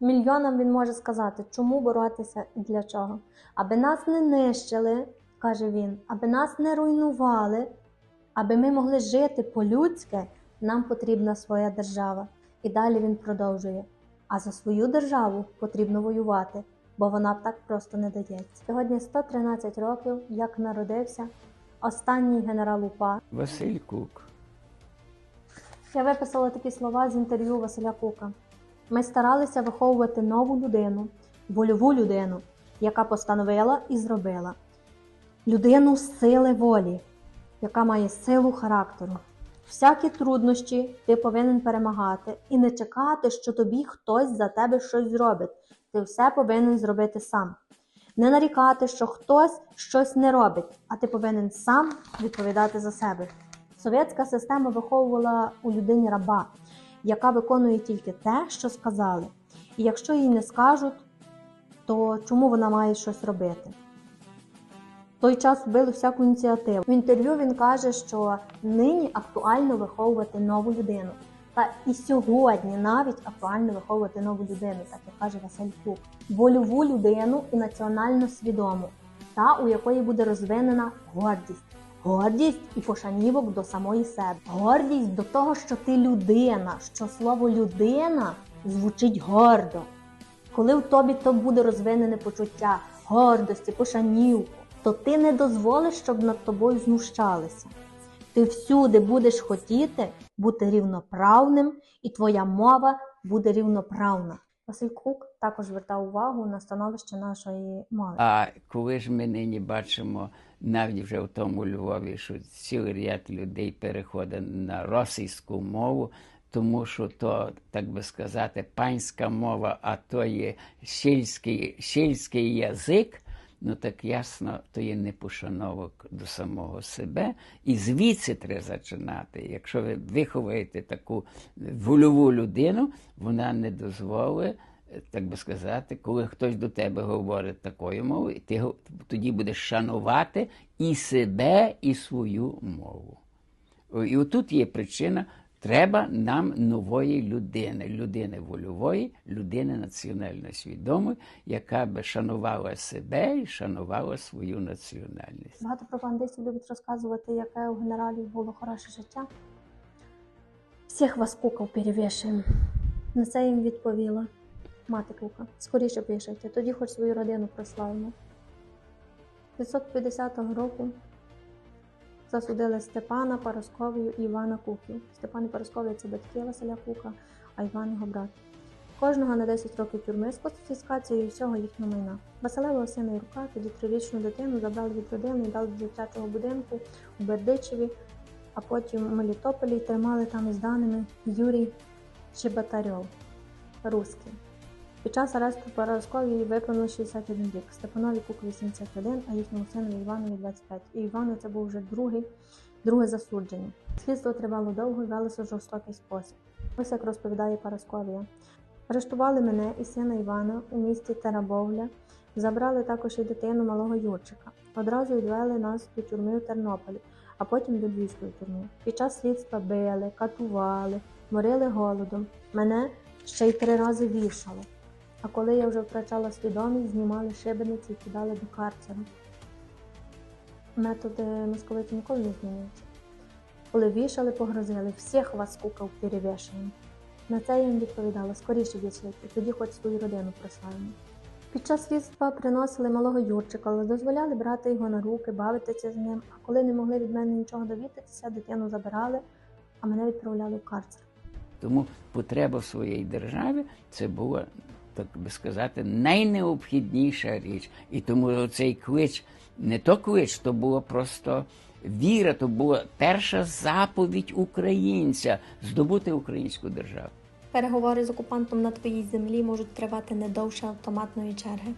Мільйонам він може сказати, чому боротися і для чого. Аби нас не нищили, каже він, аби нас не руйнували, аби ми могли жити по-людськи, нам потрібна своя держава. І далі він продовжує. А за свою державу потрібно воювати, бо вона б так просто не дається. Сьогодні 113 років, як народився останній генерал УПА. Василь Кук. Я виписала такі слова з інтерв'ю Василя Кука. Ми старалися виховувати нову людину, вольову людину, яка постановила і зробила. Людину сили волі, яка має силу характеру. Всякі труднощі ти повинен перемагати і не чекати, що тобі хтось за тебе щось зробить. Ти все повинен зробити сам. Не нарікати, що хтось щось не робить, а ти повинен сам відповідати за себе. Совєтська система виховувала у людині раба, яка виконує тільки те, що сказали. І якщо їй не скажуть, то чому вона має щось робити? В той час вбили всяку ініціативу. В інтерв'ю він каже, що нині актуально виховувати нову людину. Та і сьогодні навіть актуально виховувати нову людину, так як каже Василь Кук. Вольову людину і національно свідому, та у якої буде розвинена гордість. Гордість і пошанівок до самої себе. Гордість до того, що ти людина, що слово людина звучить гордо. Коли в тобі то буде розвинене почуття гордості, пошанівку, то ти не дозволиш, щоб над тобою знущалися. Ти всюди будеш хотіти бути рівноправним, і твоя мова буде рівноправна. Василь Кук також звертав увагу на становище нашої мови. А коли ж ми нині бачимо навіть вже в тому Львові, що цілий ряд людей переходить на російську мову, тому що то, так би сказати, панська мова, а то є сільський, сільський язик, ну так ясно, то є непошановок до самого себе. І звідси треба починати. Якщо ви виховуєте таку вольову людину, вона не дозволить. Так би сказати, коли хтось до тебе говорить такою мовою, ти тоді будеш шанувати і себе, і свою мову. І отут є причина, треба нам нової людини, людини вольової, людини національно свідомої, яка би шанувала себе і шанувала свою національність. Багато пропагандистів любить розказувати, яке у генералів було хороше життя. Всіх вас кукав перевішуємо. На це їм відповіла мати кука. Скоріше пишете, тоді хоч свою родину прославимо. 550 року засудили Степана Парасковію і Івана Куків. Степан і Парасковія це батьки Василя Кука, а Іван його брат. Кожного на 10 років тюрми з конфіскацією всього їхнього майна. Василевого сина Юрка, тоді трирічну дитину, забрали від родини і дали до дитячого будинку у Бердичеві, а потім у Мелітополі і тримали там із даними Юрій Чеботарьов, русський. Під час аресту Парасковії виповнило 61 рік, Степанові Кук 81, а їхньому синові Іванові 25. І Івану це був вже другий, друге засудження. Слідство тривало довго і велося жорстокий спосіб. Ось як розповідає Парасковія. Арештували мене і сина Івана у місті Терабовля, забрали також і дитину малого Юрчика. Одразу відвели нас до тюрми у Тернополі, а потім до Львівської тюрми. Під час слідства били, катували, морили голодом. Мене ще й три рази вішали. А коли я вже втрачала свідомість, знімали шибениці і кидали до карцеру. Методи московиті ніколи не змінюються. Коли вішали, погрозили, всіх вас кукав перевішаємо. На це я їм відповідала, скоріше віслити, тоді хоч свою родину прославимо. Під час слідства приносили малого Юрчика, але дозволяли брати його на руки, бавитися з ним, а коли не могли від мене нічого довідатися, дитину забирали, а мене відправляли в карцер. Тому потреба в своїй державі це була, так би сказати, найнеобхідніша річ. І тому цей клич, не то клич, то було просто віра, то була перша заповідь українця здобути українську державу. Переговори з окупантом на твоїй землі можуть тривати не довше автоматної черги.